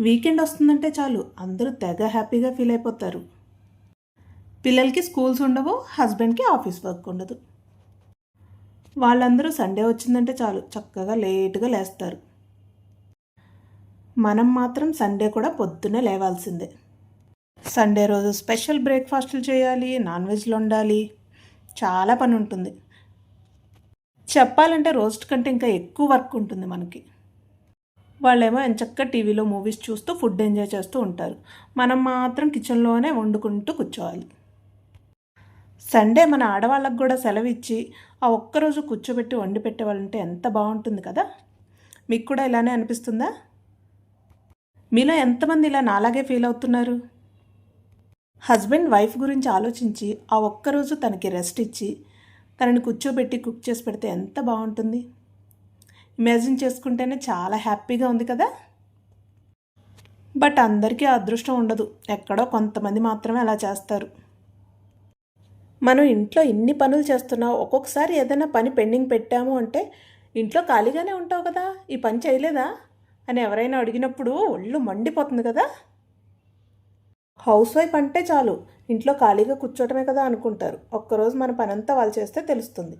Weekend వస్తుందంటే చాలు. అందరూ తెగ హ్యాపీగా ఫీల్ అయిపోతారు. పిల్లలకి స్కూల్స్ ఉండవు హస్బెండ్కి ఆఫీస్ వర్క్ ఉండదు. వాళ్ళందరూ సండే వచ్చిందంటే చాలు. చక్కగా లేటుగా లేస్తారు. మనం మాత్రం సండే కూడా పొద్దున్నే లేవాల్సిందే. సండే రోజు స్పెషల్ బ్రేక్ఫాస్ట్లు చేయాలి నాన్ వెజ్లు వండాలి. చాలా పని ఉంటుంది. చెప్పాలంటే రోస్ట్ కంటే ఇంకా ఎక్కువ వర్క్ ఉంటుంది మనకి. వాళ్ళేమో ఎంచక్క టీవీలో మూవీస్ చూస్తూ ఫుడ్ ఎంజాయ్ చేస్తూ ఉంటారు. మనం మాత్రం కిచెన్లోనే వండుకుంటూ కూర్చోవాలి. సండే మన ఆడవాళ్ళకు కూడా సెలవు ఇచ్చి ఆ ఒక్కరోజు కూర్చోబెట్టి వండి పెట్టేవాళ్ళంటే ఎంత బాగుంటుంది కదా? మీకు కూడా ఇలానే అనిపిస్తుందా? మీలో ఎంతమంది ఇలా నాలాగే ఫీల్ అవుతున్నారు? హస్బెండ్ వైఫ్ గురించి ఆలోచించి ఆ ఒక్కరోజు తనకి రెస్ట్ ఇచ్చి తనని కూర్చోబెట్టి కుక్ చేసి పెడితే ఎంత బాగుంటుంది? ఇమాజిన్ చేసుకుంటేనే చాలా హ్యాపీగా ఉంది కదా? బట్ అందరికీ అదృష్టం ఉండదు. ఎక్కడో కొంతమంది మాత్రమే అలా చేస్తారు. మనం ఇంట్లో ఇన్ని పనులు చేస్తున్నావు. ఒక్కొక్కసారి ఏదైనా పని పెండింగ్ పెట్టాము అంటే ఇంట్లో ఖాళీగానే ఉంటావు కదా? ఈ పని చేయలేదా? అని ఎవరైనా అడిగినప్పుడు ఒళ్ళు మండిపోతుంది కదా? హౌస్ వైఫ్ అంటే చాలు. ఇంట్లో ఖాళీగా కూర్చోవటమే కదా అనుకుంటారు. ఒక్కరోజు మన పనంతా వాళ్ళు చేస్తే తెలుస్తుంది.